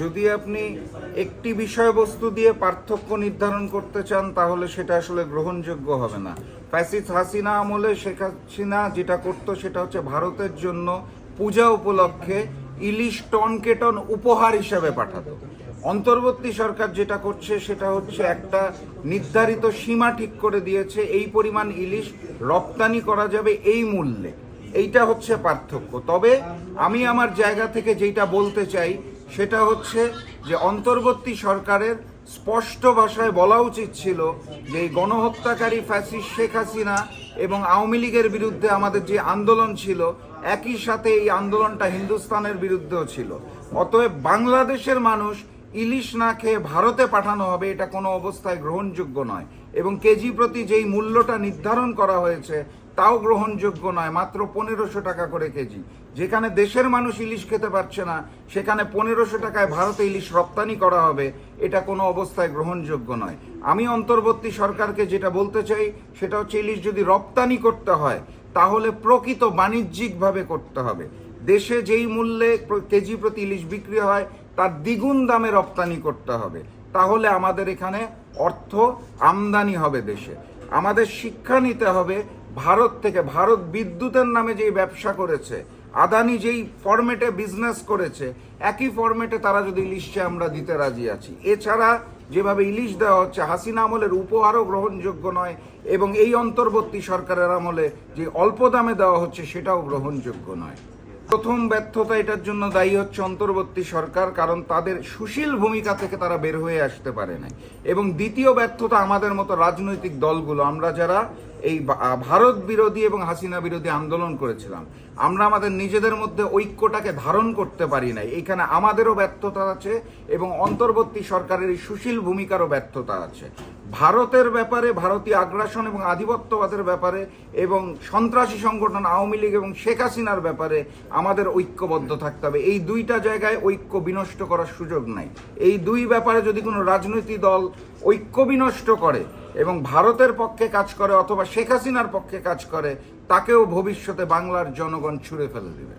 যদি আপনি একটি বিষয়বস্তু দিয়ে পার্থক্য নির্ধারণ করতে চান, তাহলে সেটা আসলে গ্রহণযোগ্য হবে না। ফ্যাসিস হাসিনা আমলে শেখ হাসিনা যেটা করতো, সেটা হচ্ছে ভারতের জন্য পূজা উপলক্ষে ইলিশ টন কে টন উপহার হিসাবে পাঠাতো। অন্তর্বর্তী সরকার যেটা করছে, সেটা হচ্ছে একটা নির্ধারিত সীমা ঠিক করে দিয়েছে, এই পরিমাণ ইলিশ রপ্তানি করা যাবে এই মূল্যে। এইটা হচ্ছে পার্থক্য। তবে আমি আমার জায়গা থেকে যেটা বলতে চাই সেটা হচ্ছে যে অন্তর্বর্তী সরকারের স্পষ্ট ভাষায় বলা উচিত ছিল যে এই গণহত্যাকারী ফ্যাসিস্ট শেখ হাসিনা এবং আওয়ামী লীগের বিরুদ্ধে আমাদের যে আন্দোলন ছিল, একই সাথে এই আন্দোলনটা হিন্দুস্তানের বিরুদ্ধেও ছিল। অতএব বাংলাদেশের মানুষ ইলিশ না খেয়ে ভারতে পাঠানো হবে এটা কোনো অবস্থায় গ্রহণযোগ্য নয়। এবং কেজি প্রতি যেই মূল্যটা নির্ধারণ করা হয়েছে তাও গ্রহণযোগ্য নয়, মাত্র পনেরোশো টাকা করে কেজি। যেখানে দেশের মানুষ ইলিশ খেতে পারছে না, সেখানে পনেরোশো টাকায় ভারতে ইলিশ রপ্তানি করা হবে, এটা কোনো অবস্থায় গ্রহণযোগ্য নয়। আমি অন্তর্বর্তী সরকারকে যেটা বলতে চাই, সেটা হচ্ছে ইলিশ যদি রপ্তানি করতে হয়, তাহলে প্রকৃত বাণিজ্যিকভাবে করতে হবে। দেশে যেই মূল্যে কেজি প্রতি ইলিশ বিক্রি হয়, তার দ্বিগুণ দামে রপ্তানি করতে হবে। তাহলে আমাদের এখানে অর্থ আমদানি হবে দেশে। আমাদের শিক্ষা নিতে হবে ভারত থেকে, ভারত বিদ্যুতের নামে যেই ব্যবসা করেছে, আদানি যেই ফরম্যাটে বিজনেস করেছে, একই ফরম্যাটে তারা যদি ইলিশে আমরা দিতে রাজি আছি। এছাড়া যেভাবে ইলিশ দেওয়া হচ্ছে, হাসিনা আমলের উপহারও গ্রহণযোগ্য নয়, এবং এই অন্তর্বর্তী সরকারের আমলে যে অল্প দামে দেওয়া হচ্ছে, সেটাও গ্রহণযোগ্য নয়। প্রথম ব্যর্থতা এটার জন্য দায়ী হচ্ছে অন্তর্বর্তী সরকার, কারণ তাদের সুশীল ভূমিকা থেকে তারা বের হয়ে আসতে পারে নাই। এবং দ্বিতীয় ব্যর্থতা আমাদের মতো রাজনৈতিক দলগুলো, আমরা যারা এই ভারত বিরোধী এবং হাসিনা বিরোধী আন্দোলন করেছিলাম, আমরা আমাদের নিজেদের মধ্যে ঐক্যটাকে ধারণ করতে পারি নাই। এখানে আমাদেরও ব্যর্থতা আছে এবং অন্তর্বর্তী সরকারের সুশীল ভূমিকারও ব্যর্থতা আছে। ভারতের ব্যাপারে ভারতীয় আগ্রাসন এবং আধিপত্যবাদের ব্যাপারে এবং সন্ত্রাসী সংগঠন আওয়ামী লীগ এবং শেখ হাসিনার ব্যাপারে আমাদের ঐক্যবদ্ধ থাকতে হবে। এই দুইটা জায়গায় ঐক্য বিনষ্ট করার সুযোগ নাই। এই দুই ব্যাপারে যদি কোনো রাজনৈতিক দল ঐক্য বিনষ্ট করে এবং ভারতের পক্ষে কাজ করে অথবা শেখ হাসিনার পক্ষে কাজ করে, তাকেও ভবিষ্যতে বাংলার জনগণ ছুঁড়ে ফেলে দেবে।